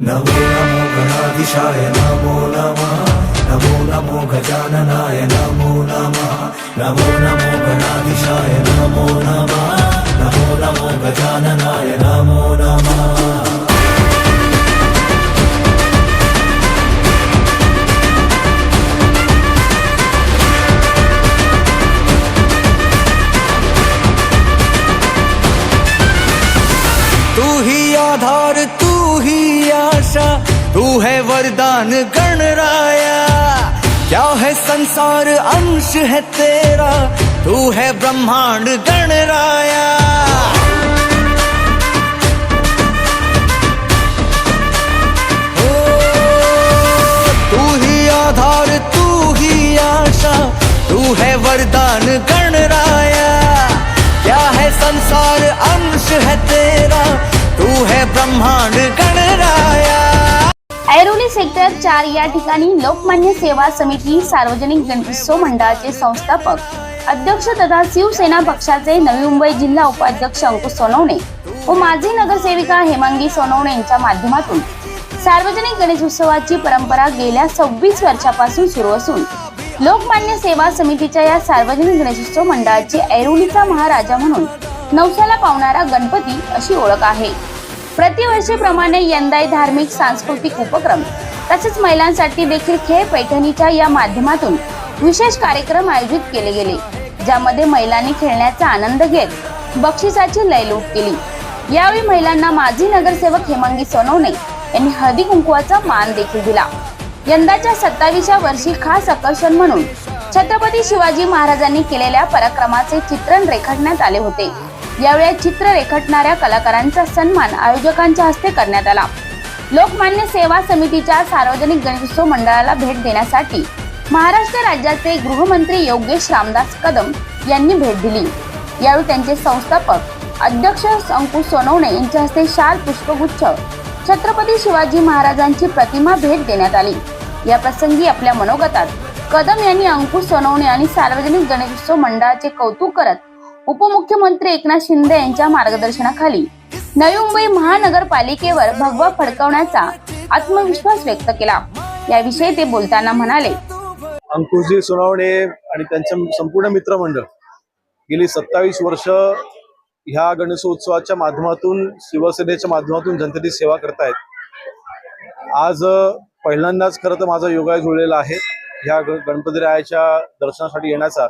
नमो नमो गणाधीशाय नमो नमः नमो नमो गजाननाय नमो नमः नमो नमो गणाधीशाय नमो नमः नमो नमो गजाननाय नमो तू है वरदान गणराया क्या है संसार अंश है तेरा? तू है ब्रह्मांड गणराया तू ही आधार, तू ही आशा। तू है वरदान गणराया क्या है संसार अंश है तेरा? तू है ब्रह्मांड गणराया ऐरोली सेक्टर चार या ठिकाणी लोकमान्य सेवा समिती सार्वजनिक गणेशोत्सव मंडळाचे संस्थापक अध्यक्ष तथा शिवसेना पक्षाचे नवी मुंबई जिल्हा उपाध्यक्ष अंकुश सोनवणे व माजी नगरसेविका हेमांगी सोनवणे यांच्या माध्यमातून सार्वजनिक गणेशोत्सवाची परंपरा गेल्या सव्वीस वर्षापासून सुरू असून लोकमान्य सेवा समितीच्या या सार्वजनिक गणेशोत्सव मंडळाची ऐरोलीचा महाराजा म्हणून नवसाला पावणारा गणपती अशी ओळख आहे. प्रतिवर्षीप्रमाणे यंदाही धार्मिक सांस्कृतिक उपक्रम तसेच महिलांसाठी देखील खेळ पैठणीच्या या माध्यमातून विशेष कार्यक्रम आयोजित केले गेले ज्यामध्ये महिलांनी खेळण्याचा आनंद घेत बक्षिसाची लयलूट केली. यावेळी महिलांना माजी नगरसेवक हेमंगी सोनवणे यांनी हळदी कुंकवाचा मान देखील दिला. यंदाच्या सत्तावीसव्या वर्षी खास आकर्षण म्हणून छत्रपती शिवाजी महाराजांनी केलेल्या पराक्रमाचे चित्रण रेखाटण्यात आले होते. यावेळी चित्र रेखटणाऱ्या कलाकारांचा सन्मान आयोजकांच्या हस्ते करण्यात आला. लोकमान्य सेवा समितीच्या सार्वजनिक गणेशोत्सव मंडळाला भेट देण्यासाठी महाराष्ट्र राज्याचे गृहमंत्री योगेश रामदास कदम यांनी भेट दिली. यावेळी त्यांचे संस्थापक अध्यक्ष अंकुश सोनवणे यांच्या हस्ते शाल पुष्पगुच्छ छत्रपती शिवाजी महाराजांची प्रतिमा भेट देण्यात आली. या प्रसंगी आपल्या मनोगतात कदम यांनी अंकुश सोनवणे आणि सार्वजनिक गणेशोत्सव मंडळाचे कौतुक करत उपमुख्यमंत्री एकनाथ शिंदे यांच्या मार्गदर्शनाखाली नवी मुंबई महानगरपालिकेवर भगवा फडकवण्याचा आत्मविश्वास व्यक्त केला. याविषयी ते बोलताना म्हणाले अंकुशजी सुनावणे आणि त्यांचं संपूर्ण मित्रमंडळ गेली सत्तावीस वर्ष ह्या गणेशोत्सवाच्या माध्यमातून शिवसेनेच्या माध्यमातून जनतेची सेवा करतायत. आज पहिल्यांदाच खरं तर माझा योगा जुळलेला आहे. ह्या गणपती गणपतीरायाच्या दर्शनासाठी येण्याचा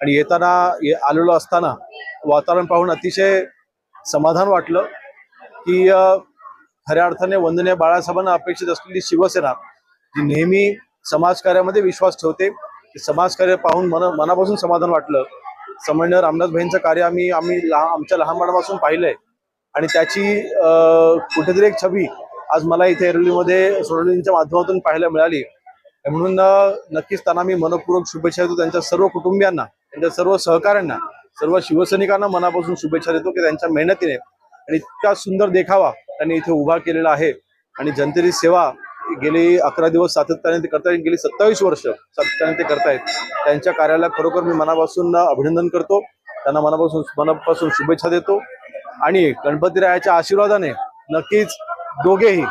आणि येताना ये- आलेलो असताना वातावरण पाहून अतिशय समाधान वाटलं की खऱ्या अर्थाने वंदनीय बाळासाहेबांना अपेक्षित असलेली शिवसेना जी नेहमी समाजकार्यामध्ये विश्वास ठेवते ते समाजकार्य पाहून मन मनापासून समाधान वाटलं. समन्वय रामदास भाईंचं कार्य आम्ही आम्ही लहा आमच्या लहानपणापासून पाहिलंय. आणि त्याची कुठेतरी एक छबी आज मला इथे एरवलीमध्ये सोडलींच्या माध्यमातून पाहायला मिळाली. म्हणून नक्कीच त्यांना मी मनपूर्वक शुभेच्छा देतो. त्यांच्या सर्व कुटुंबियांना त्यांच्या सर्व सहकाऱ्यांना सर्व शिवसैनिकांना मनापासून शुभेच्छा देतो की त्यांच्या मेहनतीने आणि इतका सुंदर देखावा त्यांनी इथे उभा केलेला आहे. आणि जनतेची सेवा गेली अकरा दिवस सातत्याने ते करतायत गेली सत्तावीस वर्ष सातत्याने ते करतायत. त्यांच्या कार्याला खरोखर मी मनापासून अभिनंदन करतो. त्यांना मनापासून मनापासून शुभेच्छा देतो. आणि गणपतीरायाच्या आशीर्वादाने नक्कीच दोघेही.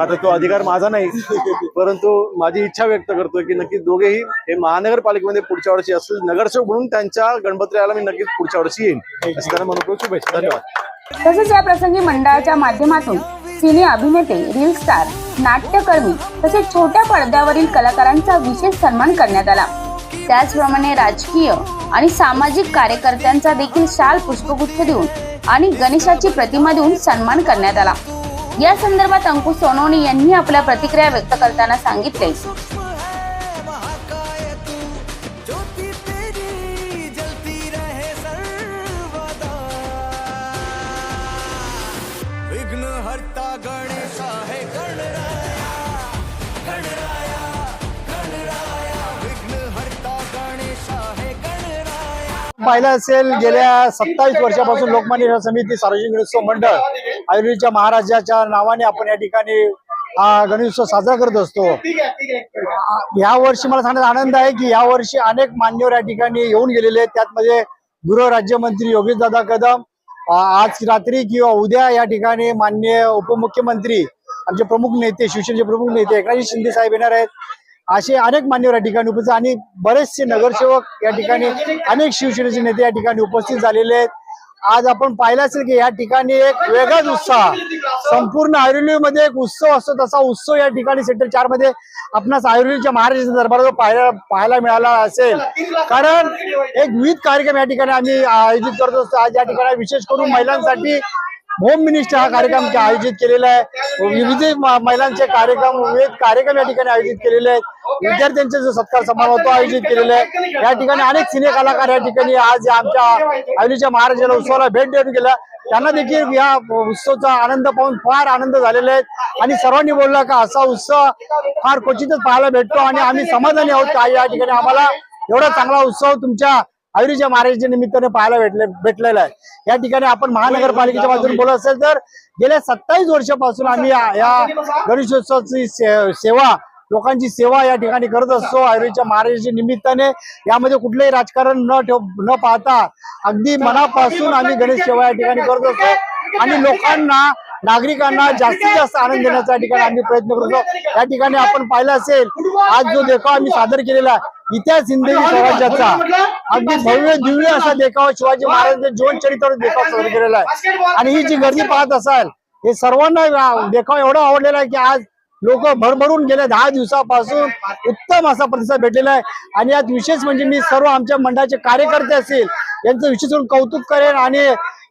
आता तो अधिकार माझा नाही परंतु माझी इच्छा व्यक्त करतोय की नक्कीच दोघेही हे महानगरपालिकेमध्ये पुढच्या वर्षी असेल नगरसेवक म्हणून त्यांच्या गणपतरायाला मी नक्कीच पुढच्या वर्षी येईन. त्यांना मनपूर्वक शुभेच्छा. धन्यवाद. तसेच या प्रसंगी मंडळाच्या माध्यमातून सिने अभिनेते रील स्टार नाट्यकर्मी तसेच छोट्या पडद्यावरील कलाकारांचा विशेष सन्मान करण्यात आला. त्याचप्रमाणे राजकीय आणि सामाजिक कार्यकर्त्यांचा देखील शाल पुष्पगुच्छ देऊन आणि गणेशाची प्रतिमा देऊन सन्मान करण्यात आला. या संदर्भात अंकुश सोनवणे यांनी आपल्या प्रतिक्रिया व्यक्त करताना सांगितले. पाहिलं असेल गेल्या सत्तावीस वर्षापासून लोकमान्य समिती सार्वजनिक गणेशोत्सव मंडळ आयुर्वेदच्या महाराजाच्या नावाने आपण या ठिकाणी गणेशोत्सव साजरा करत असतो. या वर्षी मला सांगण्यात आनंद आहे की या वर्षी अनेक मान्यवर या ठिकाणी येऊन गेलेले आहेत. त्यात मध्ये गृह राज्यमंत्री योगेश दादा कदम आज रात्री किंवा उद्या या ठिकाणी मान्य उपमुख्यमंत्री आमचे प्रमुख नेते शिवसेनेचे प्रमुख नेते एकनाथजी शिंदे साहेब येणार आहेत. असे अनेक मान्यवर या ठिकाणी उपस्थित आणि बरेचसे नगरसेवक या ठिकाणी अनेक शिवसेनेचे नेते या ठिकाणी उपस्थित झालेले आहेत. आज आपण पाहिलं असेल की या ठिकाणी एक वेगळाच उत्साह. संपूर्ण आयुर्वेदमध्ये एक उत्सव असतो तसा उत्सव या ठिकाणी सेक्टर चारमध्ये आपणास आयुर्वेदच्या महाराजांच्या दरबारात पाहायला पाहायला मिळाला असेल. कारण एक विविध कार्यक्रम या ठिकाणी आम्ही आयोजित करत असतो. आज या ठिकाणी विशेष करून महिलांसाठी होम मिनिस्टर हा कार्यक्रम आयोजित केलेला आहे. विविध महिलांचे कार्यक्रम विविध कार्यक्रम या ठिकाणी आयोजित केलेले आहेत. विद्यार्थ्यांचे जो सत्कार समारोह तो आयोजित केलेला आहे. या ठिकाणी अनेक सिने कलाकार या ठिकाणी आज आमच्या आयुलीच्या महाराजाला उत्सवाला भेट देऊन गेला. त्यांना देखील या उत्सवचा आनंद पाहून फार आनंद झालेला आहे. आणि सर्वांनी बोलला का असा उत्सव फार क्वचितच पाहायला भेटतो आणि आम्ही समाधानी आहोत का या ठिकाणी आम्हाला एवढा चांगला उत्सव तुमच्या आयुर्वेदच्या महाराजांच्या निमित्ताने पाहायला भेटले भेटलेला आहे. या ठिकाणी आपण महानगरपालिकेच्या बाजूने बोलत असेल तर गेल्या सत्तावीस वर्षापासून आम्ही या गणेशोत्सवाची सेवा लोकांची सेवा या ठिकाणी करत असतो. आयुर्वेदच्या महाराजांच्या निमित्ताने यामध्ये कुठलंही राजकारण न ठेव न पाहता अगदी मनापासून आम्ही गणेश सेवा या ठिकाणी करत असतो. आणि लोकांना नागरिकांना जास्तीत जास्त आनंद देण्याचा या ठिकाणी आम्ही प्रयत्न करतो. या ठिकाणी आपण पाहिलं असेल आज जो देखावा आम्ही सादर केलेला आहे, इतिहास हिंदवी स्वराज्याचा अगदी भव्य दिव्य असा देखावा शिवाजी महाराजांच्या जीवन चरित्र देखावा सादर केलेला आहे. आणि ही जी गर्दी पाहत असाल हे सर्वांना देखावा एवढा आवडलेला आहे की आज लोक भरभरून गेल्या दहा दिवसापासून उत्तम असा प्रतिसाद भेटलेला आहे. आणि यात विशेष म्हणजे मी सर्व आमच्या मंडळाचे कार्यकर्ते असतील यांचं विशेष करून कौतुक करेन आणि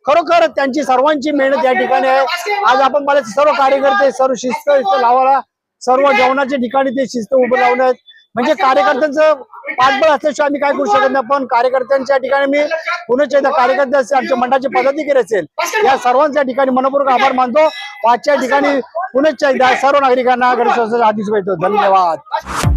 खरोखर त्यांची सर्वांची मेहनत या ठिकाणी आहे. आज आपण पाहिलं सर्व कार्यकर्ते सर्व शिस्त लावायला सर्व जेवणाच्या ठिकाणी ते शिस्त उभं लावलं आहेत. म्हणजे कार्यकर्त्यांचं पाठबळ असल्याशिवाय आम्ही काय करू शकत नाही. पण कार्यकर्त्यांच्या ठिकाणी मी पुण्याच्या इथं कार्यकर्ते असेल आमच्या मंडळाचे पदाधिकारी असेल या सर्वांच्या ठिकाणी मनपूर्वक आभार मानतो. आजच्या ठिकाणी पुण्याच्या एकदा सर्व नागरिकांना गणेशोत्सवाच्या आधीच भेटतो धन्यवाद.